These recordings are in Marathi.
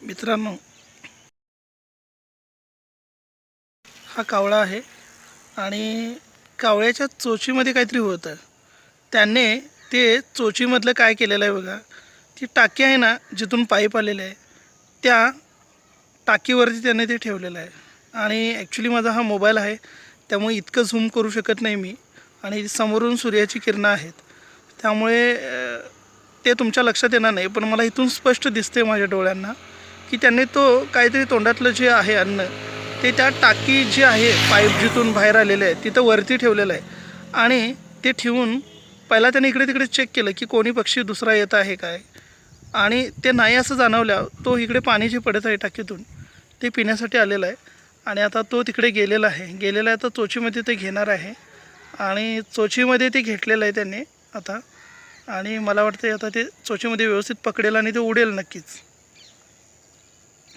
मित्रांनो हा कावळा आहे आणि कावळ्याच्या चोचीमध्ये काहीतरी होतं. त्याने ते चोचीमधलं काय केलेलं आहे बघा. ती टाकी आहे ना जिथून पाईप आलेलं आहे त्या टाकीवरती त्याने ते ठेवलेलं आहे. आणि ॲक्च्युली माझा हा मोबाईल आहे त्यामुळे इतकं झूम करू शकत नाही मी. आणि समोरून सूर्याची किरणं आहेत. त्यामुळे ते तुमच्या लक्षात येणार नाही पण मला इथून स्पष्ट दिसते माझ्या डोळ्यांना. की त्यांनी तो काहीतरी तोंडातलं जे आहे अन्न ते त्या टाकी जी आहे पाईप जिथून बाहेर आलेलं आहे तिथं वरती ठेवलेलं आहे. आणि ते ठेवून पहिला त्याने इकडे तिकडे चेक केलं की कोणी पक्षी दुसरा येत आहे काय? आणि ते नाही असं जाणवल्या तो इकडे पाणी जे पडत आहे टाकीतून. ते पिण्यासाठी आलेलं आहे. आणि आता तो तिकडे गेलेला आहे. गेलेला आहे तर चोचीमध्ये ते घेणार आहे. आणि चोचीमध्ये ते घेतलेलं आहे त्यांनी आता. आणि मला वाटतं आता ते चोचीमध्ये व्यवस्थित पकडेल आणि ते उडेल नक्कीच.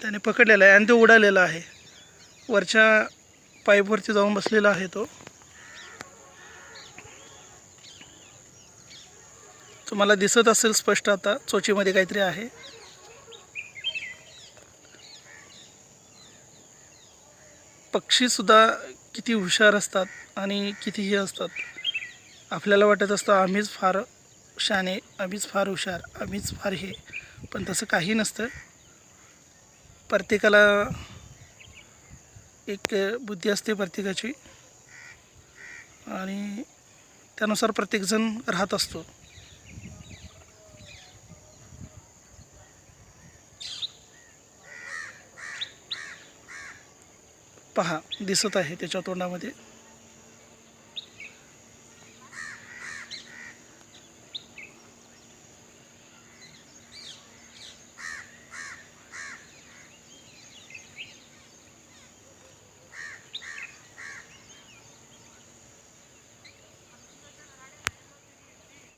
त्याने पकडलेलं आहे आणि ते उडालेलं आहे. वरच्या पाईपवरती जाऊन बसलेला आहे तो. तुम्हाला दिसत असेल स्पष्ट आता चोचीमध्ये काहीतरी आहे. पक्षीसुद्धा किती हुशार असतात आणि किती हे असतात. आपल्याला वाटत असतं आम्हीच फार शाने आम्हीच फार हुशार आम्हीच फार हे पण तसं काही नसतं. प्रत्येकाला एक बुद्धी असते प्रत्येकाची. आणि त्यानुसार प्रत्येकजण राहत असतो. पहा दिसत आहे त्याच्या तोंडामध्ये.